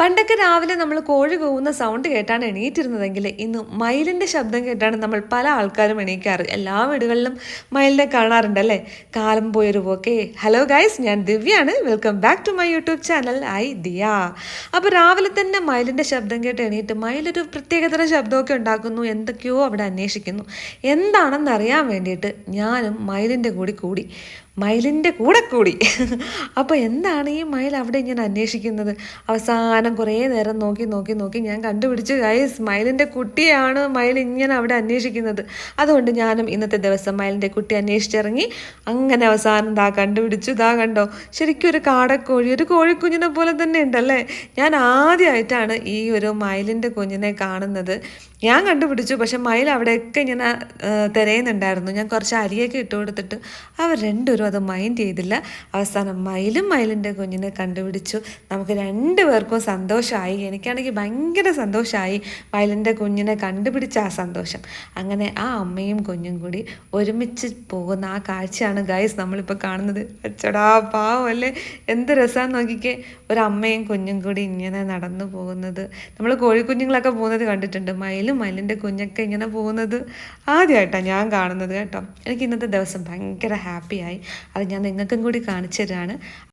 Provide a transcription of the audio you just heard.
പണ്ടൊക്കെ രാവിലെ നമ്മൾ കോഴി കൂവുന്ന സൗണ്ട് കേട്ടാണ് എണീറ്റിരുന്നതെങ്കിൽ ഇന്ന് മയിലിന്റെ ശബ്ദം കേട്ടാണ് നമ്മൾ പല ആൾക്കാരും എണീക്കാറ്. എല്ലാ വീടുകളിലും മയിലിനെ കാണാറുണ്ട് അല്ലേ? കാലം പോയൊരു പോക്കെ. ഹലോ ഗൈസ് ഞാൻ ദിവ്യാണ്. Welcome back to my YouTube channel I Diya. അപ്പോൾ രാവിലെ തന്നെ മയിലിന്റെ ശബ്ദം കേട്ട് എണീറ്റ് മയിലൊരു പ്രത്യേകതര ശബ്ദമൊക്കെ ഉണ്ടാക്കുന്നു. എന്തൊക്കെയോ അവിടെ അന്വേഷിക്കുന്നു. എന്താണെന്ന് അറിയാൻ വേണ്ടിയിട്ട് ഞാനും മയിലിന്റെ കൂടി കൂടി മയിലിന്റെ കൂടെ കൂടി. അപ്പോൾ എന്താണ് ഈ മയിൽ അവിടെ ഇങ്ങനെ അന്വേഷിക്കുന്നത്? അവസാനം കുറേ നേരം നോക്കി നോക്കി നോക്കി ഞാൻ കണ്ടുപിടിച്ചു. ഗൈസ് മയിലിന്റെ കുട്ടിയാണ് മയിൽ ഇങ്ങനെ അവിടെ അന്വേഷിക്കുന്നത്. അതുകൊണ്ട് ഞാനും ഇന്നത്തെ ദിവസം മയിലിന്റെ കുട്ടി അന്വേഷിച്ചിറങ്ങി അങ്ങനെ അവസാനം ദാ കണ്ടുപിടിച്ചു. ദാ കണ്ടോ? ശരിക്കും ഒരു കാടക്കോഴി ഒരു കോഴിക്കുഞ്ഞിനെ പോലെ തന്നെ ഉണ്ടല്ലേ? ഞാൻ ആദ്യമായിട്ടാണ് ഈ ഒരു മയിലിന്റെ കുഞ്ഞിനെ കാണുന്നത്. ഞാൻ കണ്ടുപിടിച്ചു പക്ഷെ മയിൽ അവിടെയൊക്കെ ഇങ്ങനെ തിരയുന്നുണ്ടായിരുന്നു. ഞാൻ കുറച്ച് അരിയൊക്കെ ഇട്ട് കൊടുത്തിട്ട് അവർ രണ്ടുപേരും അത് മൈൻഡ് ചെയ്തില്ല. അവസാനം മയിലും മയിലിന്റെ കുഞ്ഞിനെ കണ്ടുപിടിച്ചു. നമുക്ക് രണ്ടുപേർക്കും സന്തോഷമായി എനിക്കാണെങ്കിൽ ഭയങ്കര സന്തോഷമായി വയലിന്റെ കുഞ്ഞിനെ കണ്ടുപിടിച്ച ആ സന്തോഷം. അങ്ങനെ ആ അമ്മയും കുഞ്ഞും കൂടി ഒരുമിച്ച് പോകുന്ന ആ കാഴ്ചയാണ് ഗൈസ് നമ്മളിപ്പോൾ കാണുന്നത്. അച്ചടാ പാവം അല്ലേ? എന്ത് രസമാണെന്ന് നോക്കിക്കേ. ഒരു അമ്മയും കുഞ്ഞും കൂടി ഇങ്ങനെ നടന്നു പോകുന്നത്. നമ്മൾ കോഴിക്കുഞ്ഞുങ്ങളൊക്കെ പോകുന്നത് കണ്ടിട്ടുണ്ട്. മയിലും മയിലിന്റെ കുഞ്ഞൊക്കെ ഇങ്ങനെ പോകുന്നത്. ആദ്യമായിട്ടാണ് ഞാൻ കാണുന്നത് കേട്ടോ. എനിക്ക് ഇന്നത്തെ ദിവസം ഭയങ്കര ഹാപ്പിയായി അത് ഞാൻ നിങ്ങൾക്കും കൂടി കാണിച്ചു തരാണ്.